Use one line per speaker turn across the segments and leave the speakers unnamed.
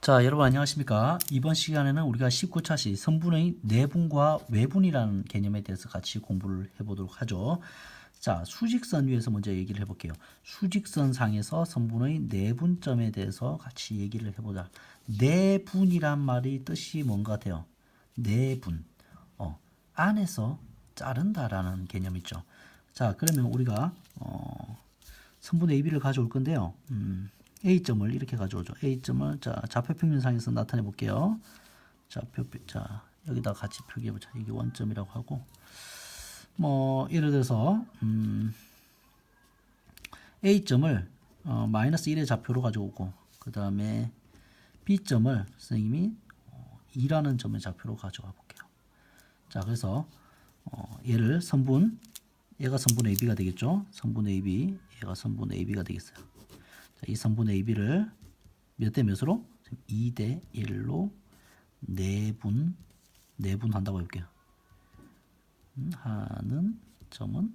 자, 여러분 안녕하십니까? 이번 시간에는 우리가 19차시 선분의 내분과 외분이라는 개념에 대해서 같이 공부를 해보도록 하죠. 자, 수직선 위에서 먼저 얘기를 해볼게요. 수직선 상에서 선분의 내분점에 대해서 같이 얘기를 해보자. 내분이란 말이 뜻이 뭔가 같아요. 내분. 어, 안에서 자른다라는 개념이죠. 자, 그러면 우리가 어, 선분의 AB를 가져올 건데요. 음, A점을 이렇게 가져오죠. A점을 자 좌표평면상에서 나타내 볼게요. 좌표 자 여기다 같이 표기해 보자. 이게 원점이라고 하고 뭐 예를 들어서 음, A점을 어, 마이너스 1의 좌표로 가져오고 그 다음에 B점을 선생님이 어, 2라는 점의 좌표로 가져가 볼게요. 자 그래서 어, 얘를 선분 얘가 선분 AB가 되겠죠. 선분 AB 얘가 선분 AB가 되겠어요. 자, 이 선분 AB를 몇 대 몇으로? 2 대 1로 내분 내분한다고 해볼게요. 음, 하는 점은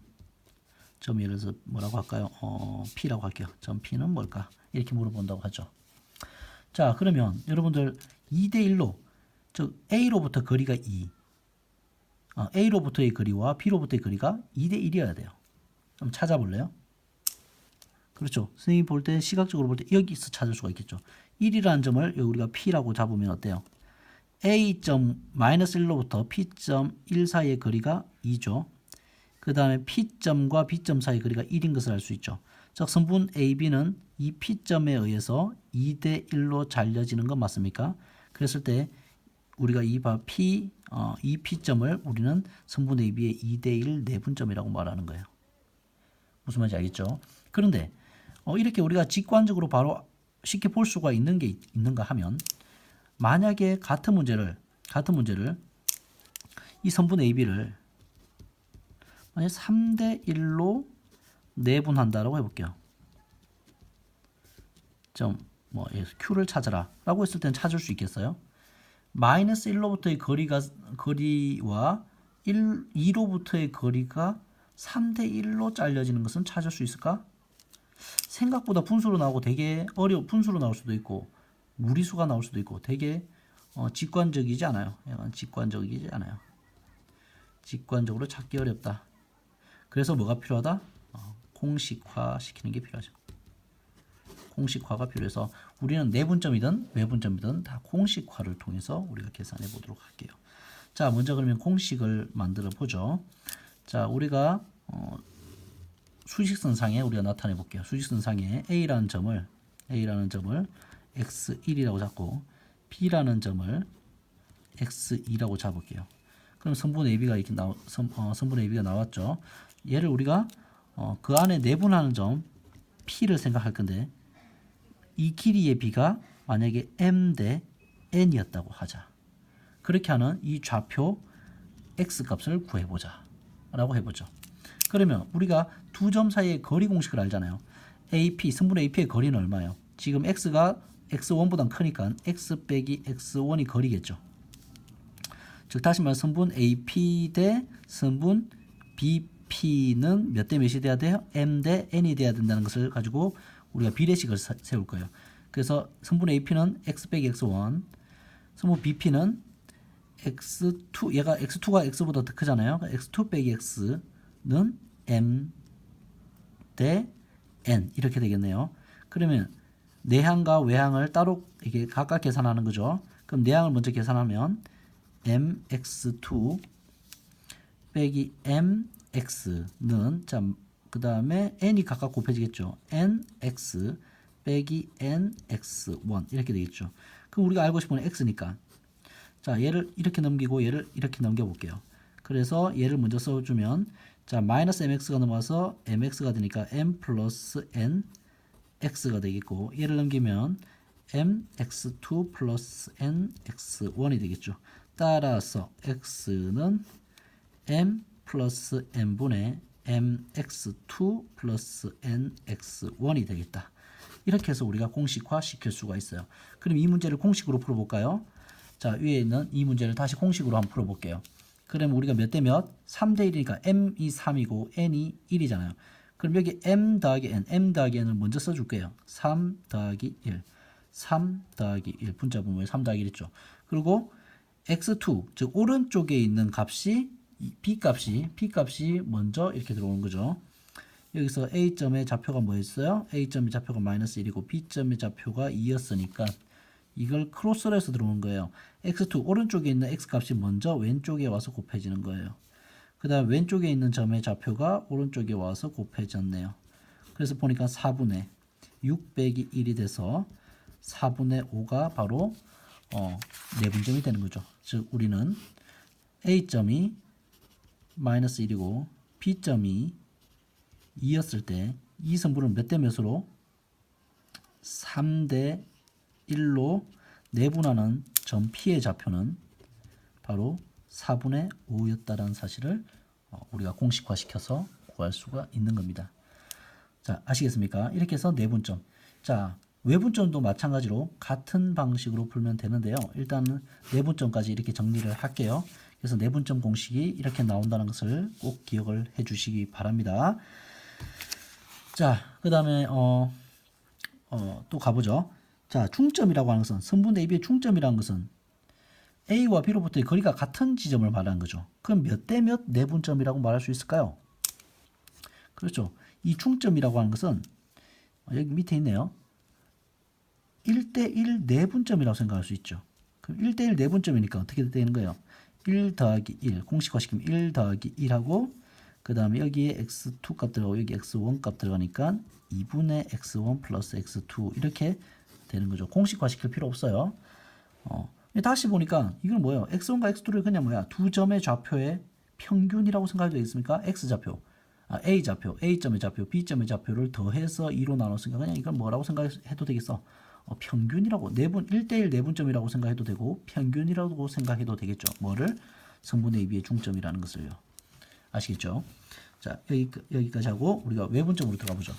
점 예를 들어서 뭐라고 할까요? 어, P라고 할게요. 점 P는 뭘까? 이렇게 물어본다고 하죠. 자, 그러면 여러분들 2 대 1로 즉 A로부터 거리가 2 어, A로부터의 거리와 B로부터의 거리가 2 대 1이어야 돼요. 한번 찾아볼래요? 그렇죠. 선생님이 볼 때 시각적으로 볼 때 여기서 찾을 수가 있겠죠. 1이라는 점을 우리가 P라고 잡으면 어때요? A.-1로부터 P.1 사이의 거리가 2죠. 그 다음에 P점과 B점 사이의 거리가 1인 것을 알 수 있죠. 즉 선분 AB는 이 P점에 의해서 2대 1로 잘려지는 건 맞습니까? 그랬을 때 우리가 이 바 P 어, 이 P점을 우리는 선분 AB의 2대 1 내분점이라고 말하는 거예요. 무슨 말인지 알겠죠? 그런데 어, 이렇게 우리가 직관적으로 바로 쉽게 볼 수가 있는 게 있- 있는가 하면 만약에 같은 문제를 같은 문제를 이 선분 AB를 만약 3대 1로 내분한다라고 해볼게요. 점뭐 Q를 찾아라라고 했을 때는 찾을 수 있겠어요? 마이너스 1로부터의 거리가 거리와 1, 2로부터의 거리가 3대 1로 잘려지는 것은 찾을 수 있을까? 생각보다 분수로 나오고 되게 어려 분수로 나올 수도 있고 무리수가 나올 수도 있고 되게 어, 직관적이지 않아요. 약간 직관적이지 않아요. 직관적으로 찾기 어렵다. 그래서 뭐가 필요하다? 어, 공식화 시키는 게 필요하죠. 공식화가 필요해서 우리는 내분점이든 외분점이든 다 공식화를 통해서 우리가 계산해 보도록 할게요. 자, 먼저 그러면 공식을 만들어 보죠. 자, 우리가 어, 수직선상에 우리가 나타내 볼게요. 수직선상에 A라는 점을 A라는 점을 x1이라고 잡고 B라는 점을 x2라고 잡을게요. 그럼 선분 AB가 이렇게 나오 선, 어, 선분 AB가 나왔죠. 얘를 우리가 어, 그 안에 내분하는 점 P를 생각할 건데 이 길이의 B가 만약에 M 대 N이었다고 하자. 그렇게 하는 이 좌표 X 값을 구해보자. 라고 해보죠. 그러면 우리가 두 점 사이의 거리 공식을 알잖아요. AP, 승분의 AP의 거리는 얼마예요? 지금 X가 X1보다 크니까 X 빼기 X1이 거리겠죠. 즉 다시 말해 선분 AP 대 선분 BP는 몇 대 몇이 돼야 돼요? M 대 N이 돼야 된다는 것을 가지고 우리가 비례식을 사- 세울 거예요. 그래서 선분 AP는 X 빼기 X1, 선분 BP는 x2 얘가 x2가 x보다 더 크잖아요. x2 빼기 x 는 m 대 n 이렇게 되겠네요. 그러면 내항과 외항을 따로 이게 각각 계산하는 거죠. 그럼 내항을 먼저 계산하면 mx2 빼기 mx는 자 그 다음에 n이 각각 곱해지겠죠. nx 빼기 nx1 이렇게 되겠죠. 그럼 우리가 알고 싶은 건 x니까 자, 얘를 이렇게 넘기고 얘를 이렇게 넘겨 볼게요. 그래서 얘를 먼저 써주면 자, 마이너스 mx가 넘어와서 mx가 되니까 m 플러스 n x가 되겠고 얘를 넘기면 mx2 플러스 n x1이 되겠죠. 따라서 x는 m 플러스 n분의 mx2 플러스 nx1이 되겠다. 이렇게 해서 우리가 공식화 시킬 수가 있어요. 그럼 이 문제를 공식으로 풀어볼까요? 자, 위에 있는 이 문제를 다시 공식으로 한번 풀어볼게요. 그러면 우리가 몇 대 몇? 3 대 1이니까 m이 3이고 n이 1이잖아요. 그럼 여기 m 더하기 n, m 더하기 n을 먼저 써줄게요. 3 더하기 1. 3 더하기 1 분자 분모에 3 더하기 1 있죠. 그리고 x2 즉 오른쪽에 있는 값이 이 b 값이 b 값이 먼저 이렇게 들어오는 거죠. 여기서 a점의 좌표가 뭐였어요? a점의 좌표가 마이너스 1이고 b점의 좌표가 2였으니까 이걸 크로스로 해서 들어오는 거예요. x2 오른쪽에 있는 x 값이 먼저 왼쪽에 와서 곱해지는 거예요. 그 다음 왼쪽에 있는 점의 좌표가 오른쪽에 와서 곱해졌네요. 그래서 보니까 4분의 6 빼기 1이 돼서 4분의 5가 바로 어, 내분점이 되는 거죠. 즉 우리는 A점이 마이너스 1이고 B점이 2였을 때 이 성분을 몇대 몇으로 3대 1로 내분하는 점 P의 좌표는 바로 4분의 5였다라는 사실을 어, 우리가 공식화시켜서 구할 수가 있는 겁니다. 자, 아시겠습니까? 이렇게 해서 내분점. 자, 외분점도 마찬가지로 같은 방식으로 풀면 되는데요. 일단은 내분점까지 이렇게 정리를 할게요. 그래서 내분점 공식이 이렇게 나온다는 것을 꼭 기억을 해 주시기 바랍니다. 자, 그 다음에, 어, 어, 또 가보죠. 자, 충점이라고 하는 것은, 선분의 AB의 충점이라는 것은 A와 B로부터의 거리가 같은 지점을 말하는 거죠. 그럼 몇 대 몇 내분점이라고 말할 수 있을까요? 그렇죠. 이 충점이라고 하는 것은 어, 여기 밑에 있네요. 1대1 내분점이라고 생각할 수 있죠. 그럼 1대1 내분점이니까 어떻게 되는 거예요? 1 더하기 1 공식화 시키면 1 더하기 1하고 그 다음에 여기에 x2 값 들어가고 여기 x1 값 들어가니까 2분의 x1 플러스 x2 이렇게 되는 거죠. 공식화 시킬 필요 없어요. 어, 다시 보니까 이건 뭐예요? x1과 x2를 그냥 뭐야? 두 점의 좌표의 평균이라고 생각해도 되겠습니까? x좌표, 아, a좌표, a점의 좌표, b점의 좌표를 더해서 2로 나눴으니까 그냥 이건 뭐라고 생각해도 되겠어? 어, 평균이라고 내분 1대1 내분점이라고 생각해도 되고 평균이라고 생각해도 되겠죠. 뭐를 성분의 AB의 중점이라는 것을요. 아시겠죠? 자 여기 여기까지 하고 우리가 외분점으로 들어가 보죠.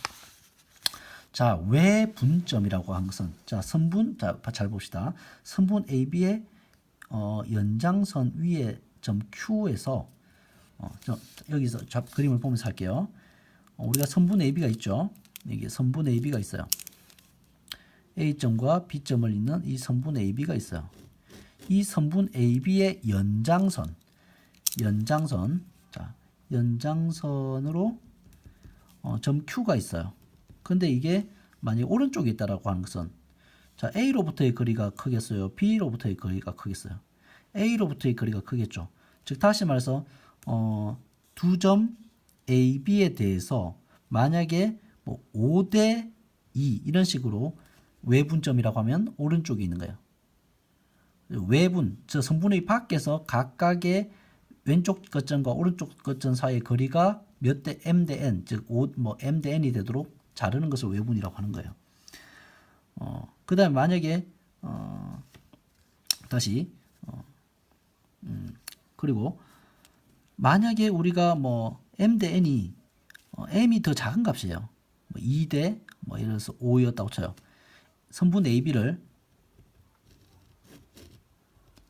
자 외분점이라고 한 것은 자 선분 자 잘 봅시다. 선분 AB의 어, 연장선 위에 점 Q에서 어, 저, 여기서 잡 그림을 보면서 할게요. 어, 우리가 선분 AB가 있죠. 여기 선분 AB가 있어요. A점과 B점을 잇는 이 선분 AB가 있어요. 이 선분 AB의 연장선, 연장선, 자, 연장선으로 어, 점 Q가 있어요. 근데 이게 만약 오른쪽에 있다라고 하는 것은 자, A로부터의 거리가 크겠어요? B로부터의 거리가 크겠어요? A로부터의 거리가 크겠죠. 즉 다시 말해서 어, 두 점 A, B에 대해서 만약에 뭐 5대 2 이런 식으로 외분점이라고 하면 오른쪽에 있는 거예요. 외분, 저 성분의 밖에서 각각의 왼쪽 거점과 오른쪽 거점 사이의 거리가 몇 대 m 대 n, 즉뭐 m 대 n이 되도록 자르는 것을 외분이라고 하는 거예요. 어, 그 다음에 만약에 어, 다시 어, 음, 그리고 만약에 우리가 뭐 m 대 n이 어, m이 더 작은 값이에요. 뭐 2대 뭐 예를 들어서 5였다고 쳐요. 선분 AB를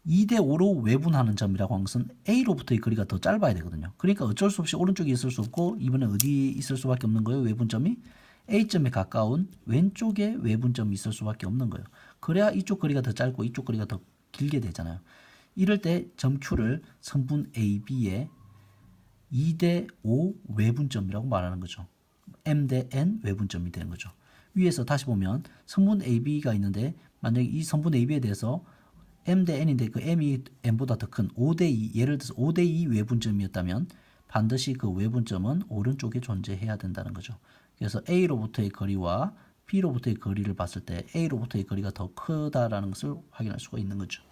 2대 5로 외분하는 점이라고 하는 것은 A로부터의 거리가 더 짧아야 되거든요. 그러니까 어쩔 수 없이 오른쪽에 있을 수 없고 이번에 어디 있을 수밖에 없는 거예요. 외분점이 A점에 가까운 왼쪽에 외분점이 있을 수밖에 없는 거예요. 그래야 이쪽 거리가 더 짧고 이쪽 거리가 더 길게 되잖아요. 이럴 때 점 Q를 선분 AB의 2대 5 외분점이라고 말하는 거죠. M 대 N 외분점이 되는 거죠. 위에서 다시 보면 성분 AB가 있는데 만약에 이 성분 AB에 대해서 M 대 N인데 그 M이 N보다 더 큰 5 대 2 예를 들어서 5 대 2 외분점이었다면 반드시 그 외분점은 오른쪽에 존재해야 된다는 거죠. 그래서 A로부터의 거리와 B로부터의 거리를 봤을 때 A로부터의 거리가 더 크다라는 것을 확인할 수가 있는 거죠.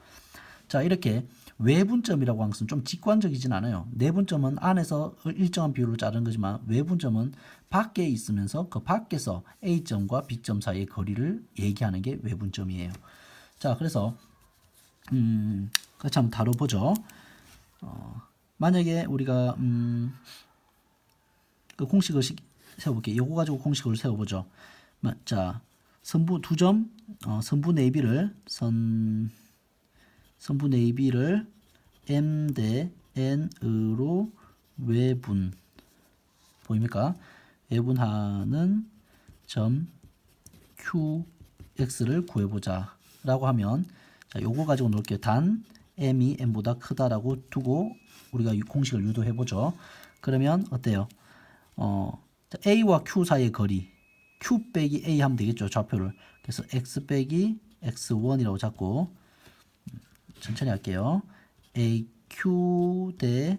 자 이렇게 외분점이라고 하는 것은 좀 직관적이진 않아요. 내분점은 안에서 일정한 비율로 자르는 거지만 외분점은 밖에 있으면서 그 밖에서 A점과 B점 사이의 거리를 얘기하는 게 외분점이에요. 자, 그래서 음, 같이 한번 다뤄보죠. 어, 만약에 우리가 음, 그 공식을 세워볼게요. 요거 가지고 공식을 세워보죠. 자, 선부 두 점, 어, 선분 AB를 선 선분 AB를 M 대 N으로 외분 보입니까? 외분하는 점 x를 구해보자 라고 하면 자 요거 가지고 놀게요 단 m이 n보다 크다라고 두고 우리가 이 공식을 유도해보죠 그러면 어때요 어, 자, a와 q 사이의 거리 q 빼기 a 하면 되겠죠 좌표를 그래서 x 빼기 x1이라고 잡고 음, 천천히 할게요 aq 대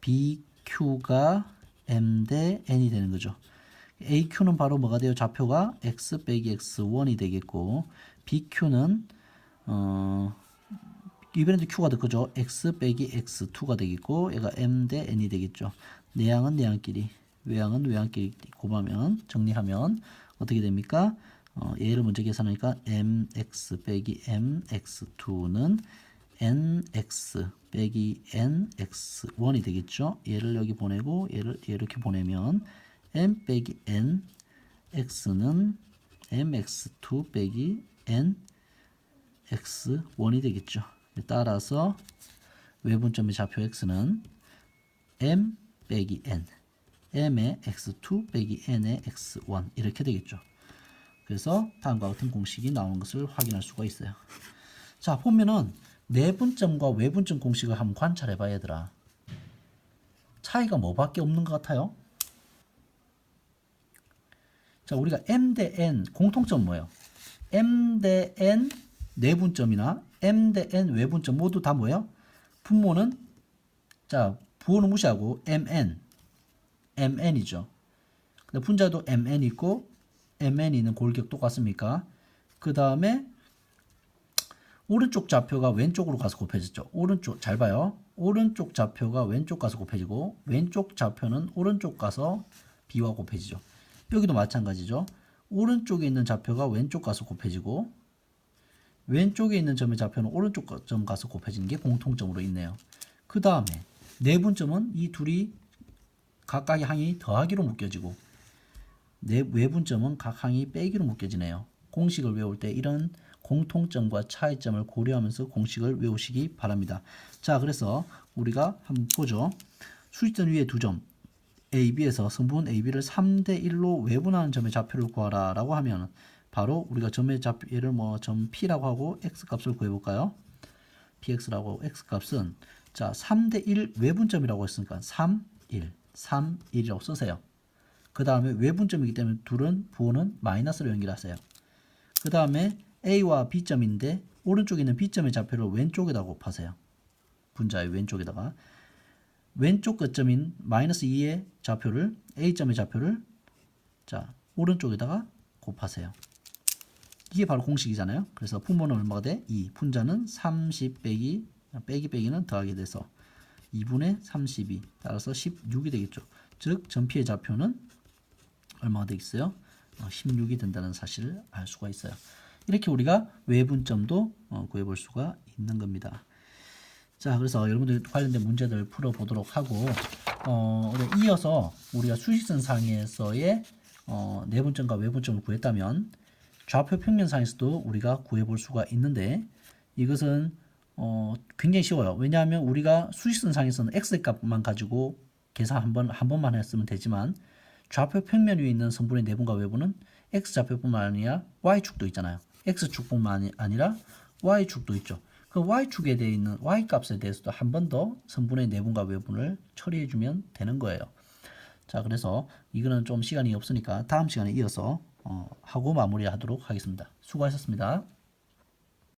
bq가 m 대 n이 되는 거죠 AQ는 바로 뭐가 돼요? 좌표가 x 빼기 x1이 되겠고 BQ는 어 이번에도 Q가 될 거죠. x 빼기 x2가 되겠고 얘가 m 대 n이 되겠죠. 내양은 내양끼리, 외양은 외양끼리 곱하면 정리하면 어떻게 됩니까? 어, 얘를 먼저 계산하니까 mx 빼기 mx2는 nx 빼기 nx1이 되겠죠. 얘를 여기 보내고 얘를 이렇게 보내면 m 빼기 n x는 mx2 빼기 n x1이 되겠죠. 따라서 외분점의 좌표 x는 m 빼기 n m의 x2 빼기 n의 x1 이렇게 되겠죠. 그래서 다음과 같은 공식이 나오는 것을 확인할 수가 있어요. 자 보면은 내분점과 외분점 공식을 한번 관찰해 봐야 얘들아. 차이가 뭐밖에 없는 것 같아요? 자, 우리가 m 대 n 공통점 뭐예요? m 대 n 내분점이나 m 대 n 외분점 모두 다 뭐예요? 분모는 자, 부호는 무시하고 mn mn이죠. 근데 분자도 mn 있고 mn 있는 골격 똑같습니까? 그 다음에 오른쪽 좌표가 왼쪽으로 가서 곱해졌죠. 오른쪽 잘 봐요. 오른쪽 좌표가 왼쪽 가서 곱해지고 왼쪽 좌표는 오른쪽 가서 b와 곱해지죠. 여기도 마찬가지죠. 오른쪽에 있는 좌표가 왼쪽 가서 곱해지고 왼쪽에 있는 점의 좌표는 오른쪽 점 가서 곱해지는 게 공통점으로 있네요. 그 다음에 내분점은 이 둘이 각각의 항이 더하기로 묶여지고 내 외분점은 각 항이 빼기로 묶여지네요. 공식을 외울 때 이런 공통점과 차이점을 고려하면서 공식을 외우시기 바랍니다. 자, 그래서 우리가 한번 보죠. 수직선 위에 두 점, A, B에서 성분 A, B를 3대 1로 외분하는 점의 좌표를 구하라 라고 하면 바로 우리가 점의 좌표 얘를 뭐 점 P라고 하고 X 값을 구해 볼까요? PX라고 X 값은 자 3대 1 외분점이라고 했으니까 3, 1, 3, 1이라고 쓰세요. 그 다음에 외분점이기 때문에 둘은 부호는 마이너스로 연결하세요. 그 다음에 A와 B점인데 오른쪽에 있는 B점의 좌표를 왼쪽에다 곱하세요. 분자의 왼쪽에다가 왼쪽 끝점인 마이너스 2의 좌표를 A점의 좌표를 자 오른쪽에다가 곱하세요. 이게 바로 공식이잖아요. 그래서 분모는 얼마가 돼? 2. 분자는 30 빼기 빼기 빼기는 더하게 돼서 2분의 32 따라서 16이 되겠죠. 즉 전피의 좌표는 얼마가 되겠어요? 16이 된다는 사실을 알 수가 있어요. 이렇게 우리가 외분점도 어, 구해볼 수가 있는 겁니다. 자, 그래서 여러분들 관련된 문제들 풀어보도록 하고, 어, 이어서 우리가 수직선 상에서의 어, 내분점과 외분점을 구했다면 좌표 평면상에서도 우리가 구해볼 수가 있는데 이것은 어, 굉장히 쉬워요. 왜냐하면 우리가 수직선 상에서는 x 값만 가지고 계산 한 번, 한 번만 했으면 되지만 좌표 평면 위에 있는 성분의 내분과 외분은 x 좌표뿐만 아니라 y축도 있잖아요. x축뿐만 아니라 y축도 있죠. 그 y축에 대해 있는 y 값에 대해서도 한 번더 성분의 내분과 외분을 처리해 주면 되는 거예요. 자, 그래서 이거는 좀 시간이 없으니까 다음 시간에 이어서 어, 하고 마무리하도록 하겠습니다. 수고하셨습니다.